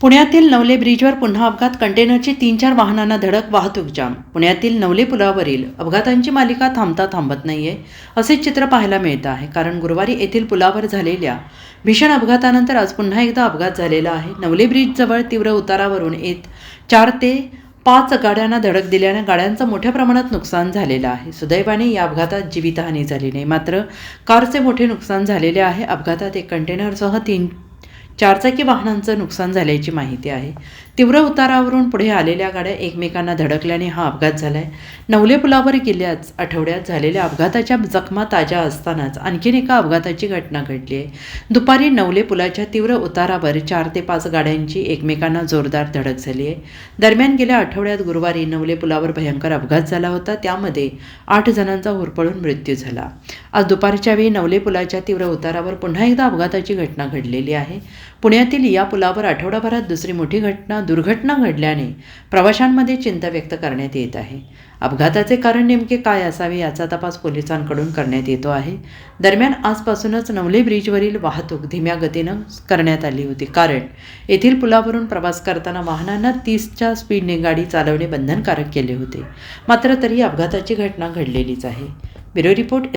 पुण्यातील नवले ब्रिजवर पुन्हा अपघात कंटेनरची तीन चार वाहनांना धडक वाहतूक जाम. पुण्यातील नवले पुलावरील अपघातांची मालिका थांबता थांबत नाहीये असे चित्र पाहायला मिळतं आहे. कारण गुरुवारी येथील पुलावर झालेल्या भीषण अपघातानंतर आज पुन्हा एकदा अपघात झालेला आहे. नवले ब्रिजजवळ तीव्र उतारावरून येत चार ते पाच गाड्यांना धडक दिल्याने गाड्यांचं मोठ्या प्रमाणात नुकसान झालेलं आहे. सुदैवाने या अपघातात जीवितहानी झाली नाही. मात्र कारचे मोठे नुकसान झालेले आहे. अपघातात एक कंटेनरसह तीन चारचाकी वाहनांचं नुकसान झाल्याची माहिती आहे. तीव्र उतारावरून पुढे आलेल्या गाड्या एकमेकांना धडकल्याने हा अपघात झाला आहे नवले पुलावर गेल्याच आठवड्यात झालेल्या अपघाताच्या जखमा ताज्या असतानाच आणखीन एका अपघाताची घटना घडली आहे. दुपारी नवले पुलाच्या तीव्र उतारावर चार ते पाच गाड्यांची एकमेकांना जोरदार धडक झाली आहे. दरम्यान गेल्या आठवड्यात गुरुवारी नवले पुलावर भयंकर अपघात झाला होता. त्यामध्ये आठ जणांचा होरपळून मृत्यू झाला. आज दुपारच्या वेळी नवले पुलाच्या तीव्र उतारावर पुन्हा एकदा अपघाताची घटना घडलेली आहे. पुण्यातील या पुलावर आठवडाभरात दुसरी मोठी घटना दुर्घटना घडल्याने प्रवाशांमध्ये चिंता व्यक्त करण्यात येत आहे. अपघाताचे कारण नेमके काय असावे याचा तपास पोलिसांकडून करण्यात येतो आहे. दरम्यान आजपासूनच नवले ब्रिजवरील वाहतूक धीम्या गतीनं करण्यात आली होती. कारण येथील पुलावरून प्रवास करताना वाहनांना तीसच्या स्पीडने गाडी चालवणे बंधनकारक केले होते. मात्र तरी अपघाताची घटना घडलेलीच आहे. Bureau report